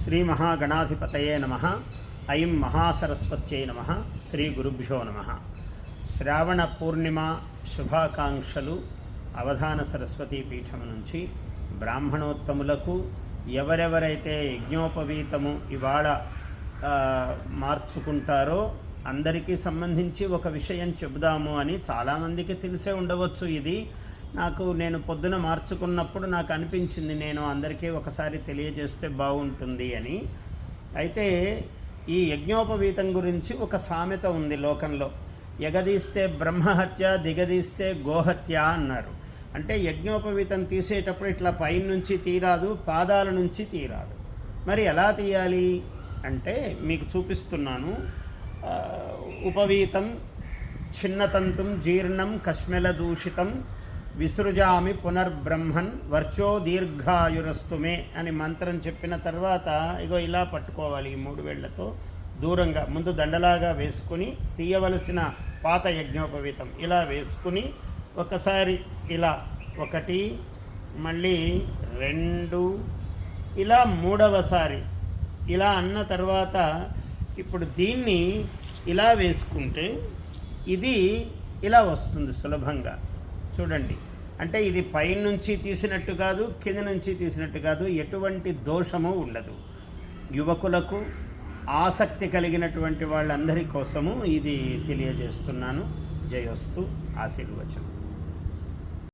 శ్రీ మహాగణాధిపతయే నమ. ఐం మహాసరస్వత్యై నమ. శ్రీ గురుభ్యో నమ. శ్రావణ పూర్ణిమ శుభాకాంక్షలు అవధాన సరస్వతీ పీఠం నుంచి బ్రాహ్మణోత్తములకు ఎవరెవరైతే యజ్ఞోపవీతము ఇవాళ మార్చుకుంటారో అందరికీ సంబంధించి ఒక విషయం చెబుదాము అని చాలామందికి తెలిసే ఉండవచ్చు ఇది. నాకు నేను పొద్దున మార్చుకున్నప్పుడు నాకు అనిపించింది నేను అందరికీ ఒకసారి తెలియజేస్తే బాగుంటుంది అని. అయితే ఈ యజ్ఞోపవీతం గురించి ఒక సామెత ఉంది లోకంలో. ఎగదీస్తే బ్రహ్మహత్య దిగదీస్తే గోహత్య అన్నారు. అంటే యజ్ఞోపవీతం తీసేటప్పుడు ఇట్లా పైనుంచి తీరాదు పాదాల నుంచి తీరాదు. మరి ఎలా తీయాలి? అంటే మీకు చూపిస్తున్నాను. ఉపవీతం చిన్నతంతుం జీర్ణం కశ్మెల దూషితం విసృజామి పునర్బ్రహ్మన్ వర్చో దీర్ఘాయురస్తుమే అని మంత్రం చెప్పిన తర్వాత ఇగో ఇలా పట్టుకోవాలి ఈ మూడు వేళ్ళతో దూరంగా ముందు దండలాగా వేసుకుని తీయవలసిన పాత యజ్ఞోపవీతం. ఇలా వేసుకుని ఒకసారి ఇలా ఒకటి మళ్ళీ రెండు ఇలా మూడవసారి ఇలా అన్న తర్వాత ఇప్పుడు దీన్ని ఇలా వేసుకుంటే ఇది ఇలా వస్తుంది సులభంగా. చూడండి. అంటే ఇది పైనుంచి తీసినట్టు కాదు కింద నుంచి తీసినట్టు కాదు ఎటువంటి దోషము ఉండదు. యువకులకు ఆసక్తి కలిగినటువంటి వాళ్ళందరి కోసము ఇది తెలియజేస్తున్నాను. జయోస్తు ఆశీర్వచనం.